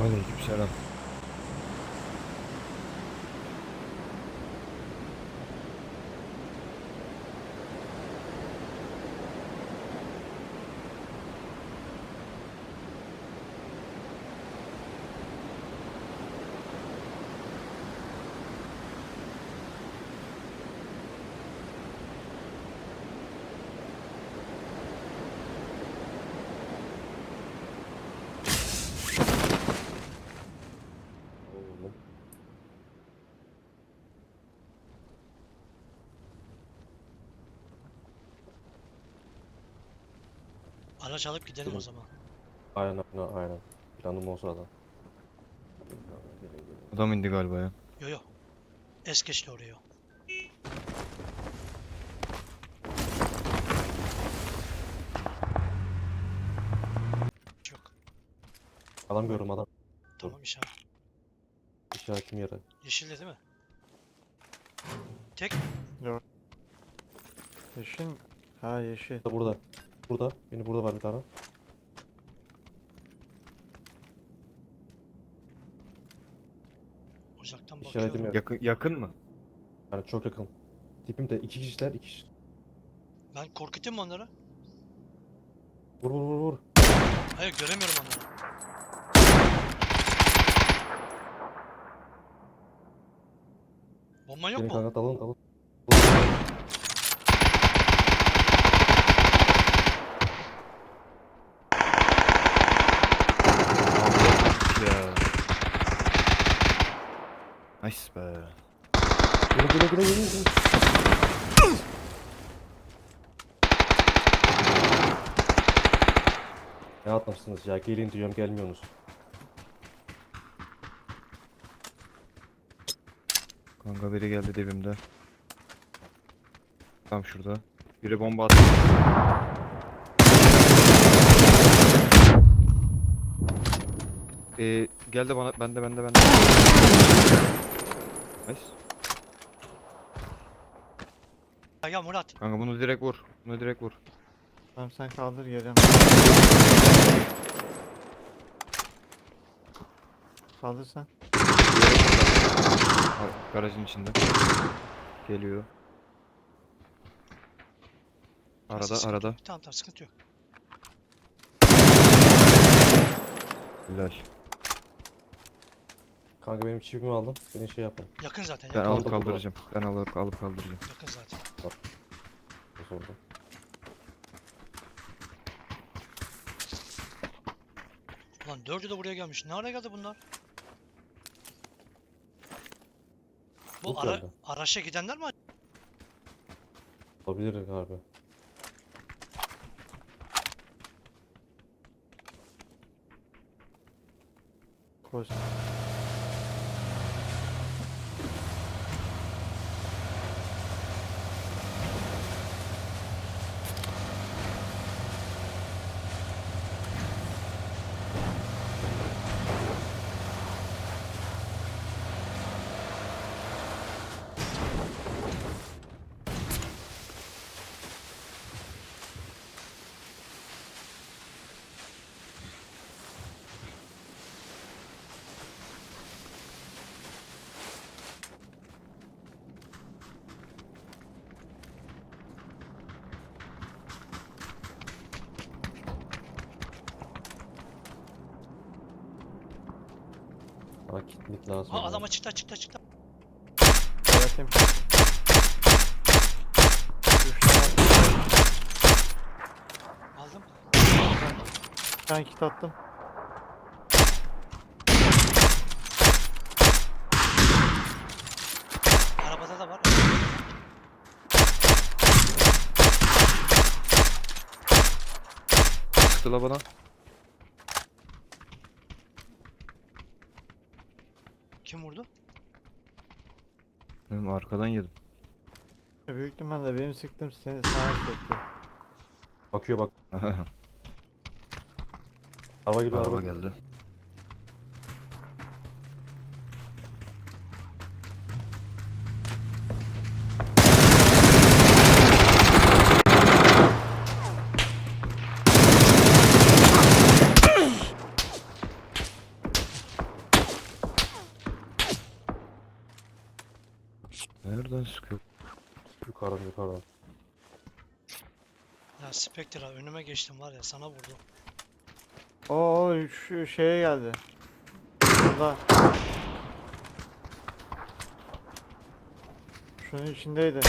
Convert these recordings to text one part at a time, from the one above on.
Aleykümselam. Oğlum. Araç alıp gidelim o zaman. Aynen aynen aynen. Planım olsa da. Adam indi galiba ya. Yo yo. Es geçti oraya. o. Çok. Adam görüyorum adam. Tamam işaret. İşaretim yere. Yeşilde değil mi? Tek. Yeşil. Ha yeşil. Burada burada. Beni burada var bir tane. Uzaktan İşaretim bakıyorum. yok. Yakın, yakın mı? Yani çok yakın. Tipim de iki kişiler iki kişi. Ben korkutayım mı onları? Vur vur vur vur. Hayır göremiyorum onları. Bomban yok Gelin mu? kanka dalın dalın. Ya. Nice be. Güle güle güle. güle. Ne atmışsınız ya? Gelin diyorum gelmiyorsunuz. Kanka biri geldi dibimde. Tam şurada. Biri bomba attı. Ee, geldi bana, bende bende bende. Nice. Ya, ya Murat. Kanka bunu direkt vur. Bunu direkt vur. Tamam sen kaldır geleceğim. Kaldır sen. Ar- Garajın içinde. Geliyor. Arada Sıkıntı arada. yok. Tamam tamam sıkıntı yok. Helal. Kanka benim çivimi aldım. Beni şey yapın. Yakın zaten Ben yakın. alıp Kaldır. kaldıracağım. Ben alıp alıp kaldıracağım. Yakın zaten. Oldu? Ulan dördü de buraya gelmiş. Ne ara geldi bunlar? Bu Bu ara, geldi. araçla gidenler mi? Olabilir abi. Koş. Bana kitlik lazım. Ha ya. adam açıkta açıkta açıkta. Yaratayım. Düştü. Aldım. Ben kit attım. Arabada da var. Çıktı la bana. Kim vurdu? Benim arkadan yedim. Büyük ihtimalle benim sıktım seni sağa çekti. Bakıyor bak. Araba geliyor araba. Araba geldi. Nereden sıkıyor? Yukarıdan yukarıdan. Ya Spectre abi, önüme geçtim var ya sana vurdu. Oo şu şeye geldi. Burada. Şunun içindeydi.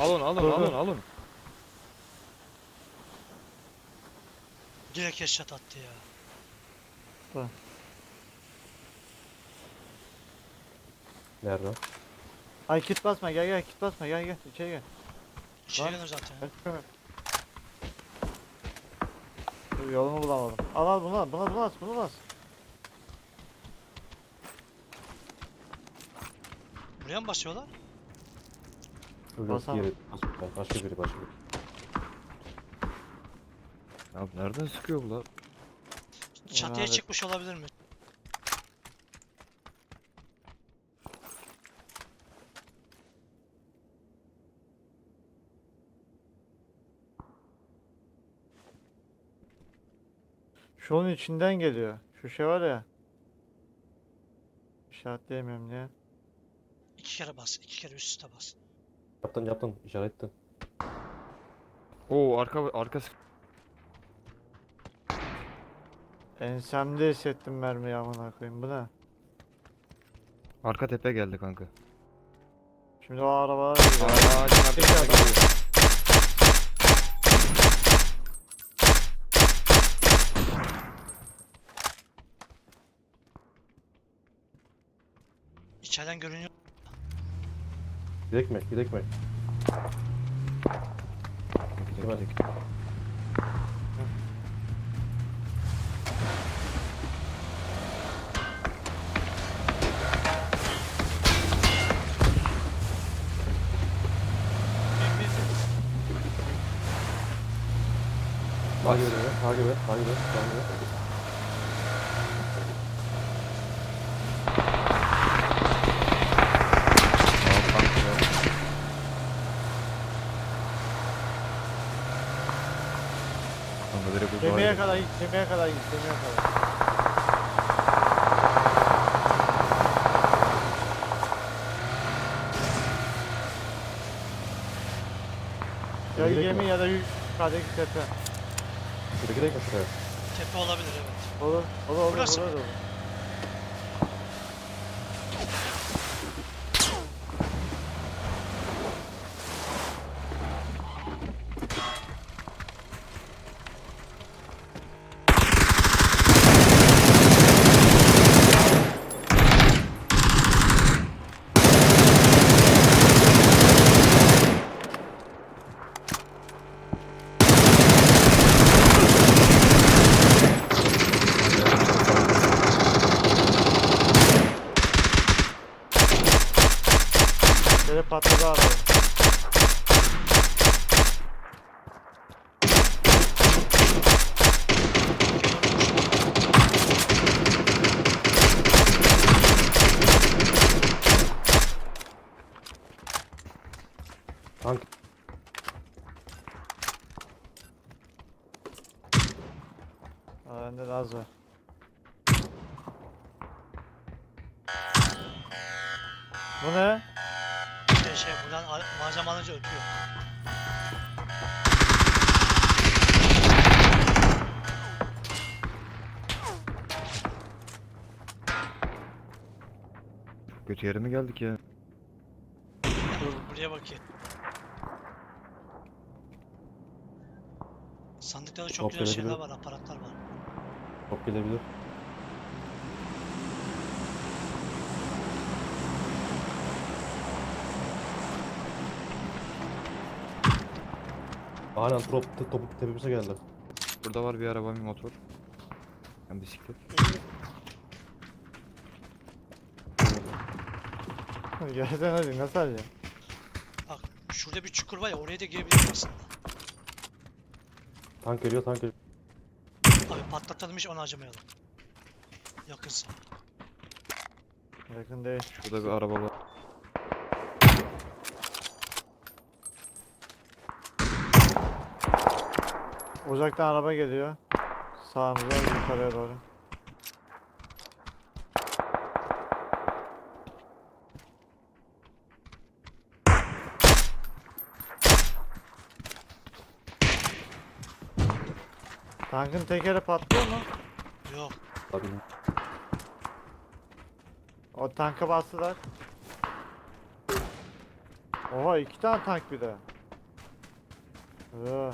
Alın alın Dur, alın dur. alın. Direkt headshot attı ya. Nereden? Ay kit basma gel gel kit basma gel gel içeri gel. İçeri Lan. gelir zaten. Ben çıkamıyorum. Dur yolumu bulamadım. Al al bunu al buna bunu bas bunu bas. Buraya mı basıyorlar? Yok Basamam. yeri. Başka, biri başka biri. Ya nereden sıkıyor bu lan? Çatıya Evet. çıkmış olabilir mi? Şunun içinden geliyor. Şu şey var ya. İşaretleyemiyorum diye. İki kere bas. iki kere üst üste bas. Yaptın yaptın işarettin. Oo arka arka sık. Ensemde hissettim mermiyi amına koyayım bu ne? Arka tepe geldi kanka. Şimdi o arabalar geliyor. Aa ağacın arkasına geliyor. İçeriden görünüyor. Gidek mi? Gidek mi? Gidek, gidek. Takip beni. Takip et. Takip et. Takip et. Al kanka ya. Kanka direkt uzağa Gemiye gidiyor. kadar git, gemiye kadar. Ya Gidek gemi mi? ya da yukarıdaki tepe. Şuraya gidek mi şuraya? Tepe olabilir evet. Olur, olur, olur, Burası olur, mı? olur. Böyle patladı araba. Tank. Aa, bende de az var. Bu ne? Şey, şey buradan al- malzeme alınca ötüyor. Kötü yere mi geldik ya? Buraya bakayım. Sandıkta da çok Hop, güzel şeyler gelebilir. var, aparatlar var. Çok gelebilir. Aynen top, top tepemize geldi. Burada var bir araba bir motor. Hem bisiklet. Gelsen hadi nasıl alacaksın? Bak şurada bir çukur var ya oraya da girebiliriz aslında. Tank geliyor tank geliyor. Abi patlatalım hiç onu harcamayalım. Yakınsa. Yakın değil. Şurada bir araba var. Ocaktan araba geliyor. Sağımıza yukarıya doğru. Tankın tekeri patlıyor mu? Yok. Tabii. O tanka bastılar. Oha iki tane tank bir de. Ee.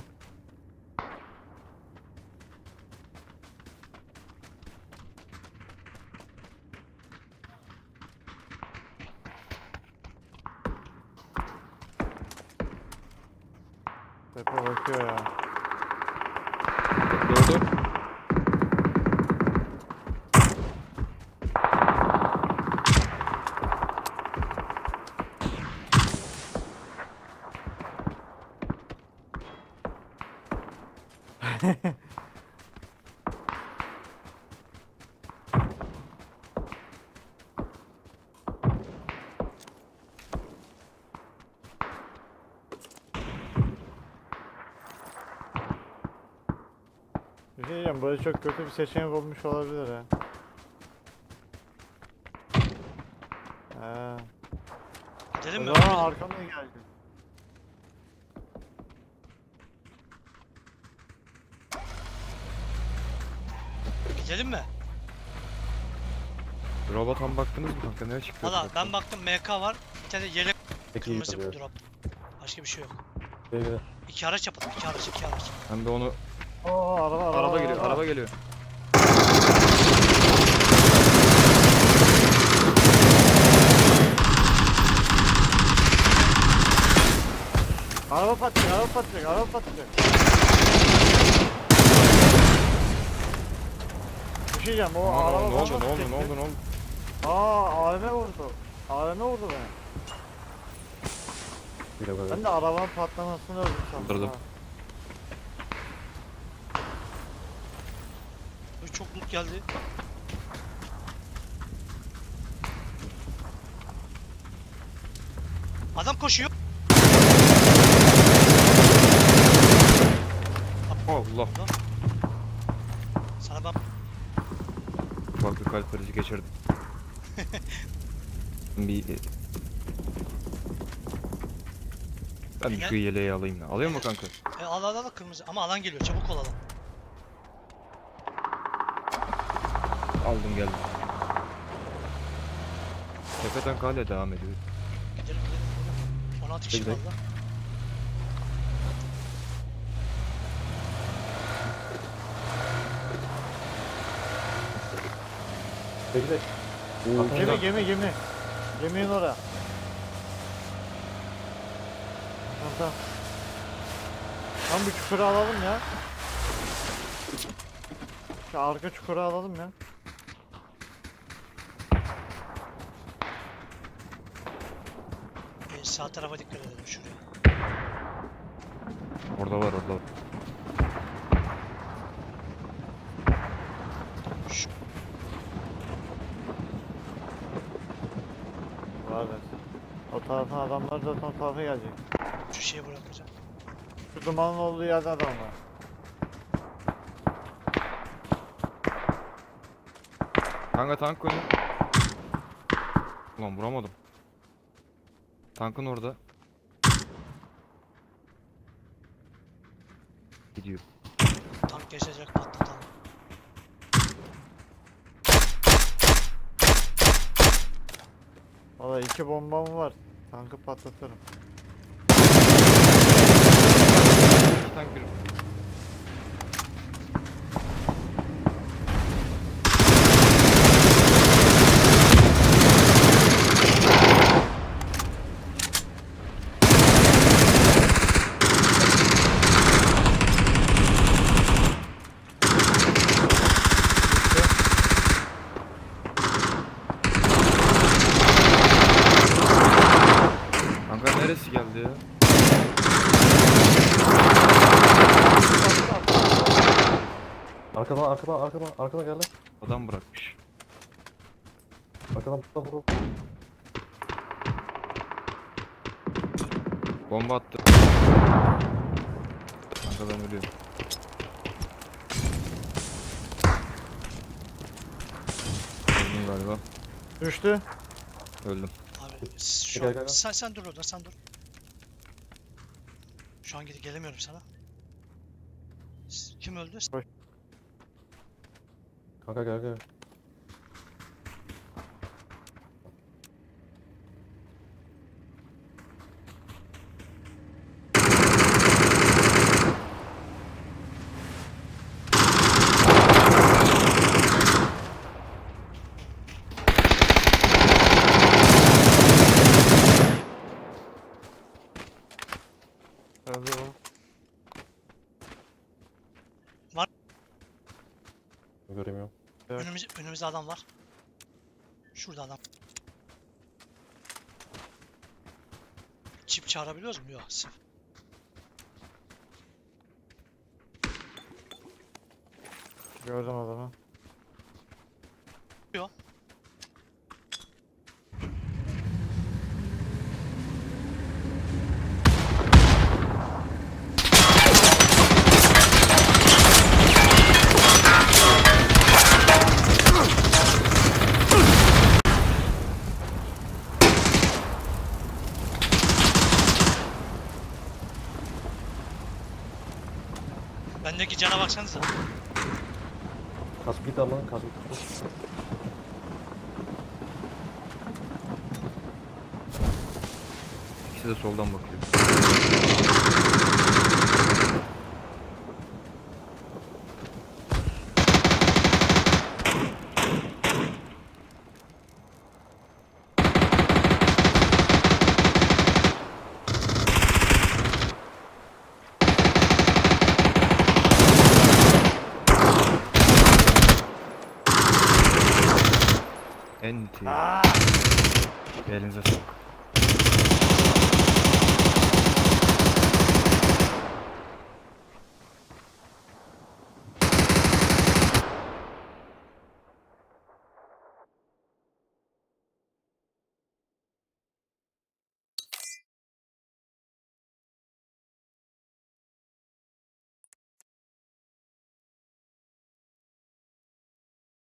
Bir şey diyeceğim, çok kötü bir seçenek olmuş olabilir ha. He. Gidelim mi? O zaman arkamdan geldi. Gidelim mi? Robot'a baktınız mı kanka? Nereye çıktı? Valla ben baktım MK var. Bir tane yelek kırmızı bir drop. Başka bir şey yok. Böyle İki araç yapalım. iki araç, iki araç. Ben de onu... Oo araba araba. Araba geliyor, araba geliyor. Araba patlayacak, araba patlayacak, araba patlayacak. Şey diyeceğim, o Aman, araba ne oldu, ne oldu, ne oldu, ne oldu? Aa AVM vurdu. AVM vurdu beni. bir böyle. Ben de arabanın patlamasını öldüm sandım. Kaldırdım. ha. Uy, Çok loot geldi. Adam koşuyor. Allah. Sana ben Bak bir kalp krizi geçirdim. bir... Ben bir Yine- şu yeleği alayım ya. Alıyor mu kanka? e, al al al kırmızı ama alan geliyor çabuk ol alan. Aldım geldim. Tepeden kale devam ediyor. Gidelim gidelim. gidelim. 16 kişi kaldı. De. Oo, Gemi gemi gemi. Geminin oraya. Tamam tamam. Tam bir çukuru alalım ya. Şu arka çukuru alalım ya. E, sağ tarafa dikkat edelim şuraya. Orada var, orada var. Şu, Var O tarafın adamlar zaten o tarafa gelecek. şu şeye bırakacağım. Şu dumanın olduğu yerde adam var. Kanka tank önü. Ulan vuramadım. Tankın orada. Gidiyor. Tank geçecek patlatalım. Valla iki bombam var. Tankı patlatırım. bana arkadan arkadan arkadan geldi. Adam bırakmış. Arkadan buradan vuruldu. Bomba attı. Arkadan ölüyor. Öldüm galiba. Düştü. Öldüm. Abi şu an... sen, sen dur orada sen dur. Şu an gele- gelemiyorum sana. Kim öldü? Bak. Kanka gel gel. Öldü o. Göremiyorum. Evet. Önümüz, önümüzde adam var. Şurada adam. Çip çağırabiliyoruz mu? Yok. sıfır. Gördüm adamı. Yok. Bendeki cana baksanıza. Kask git al lan kask git. İkisi de soldan bakıyor. NT. Ah! Elinize sağlık.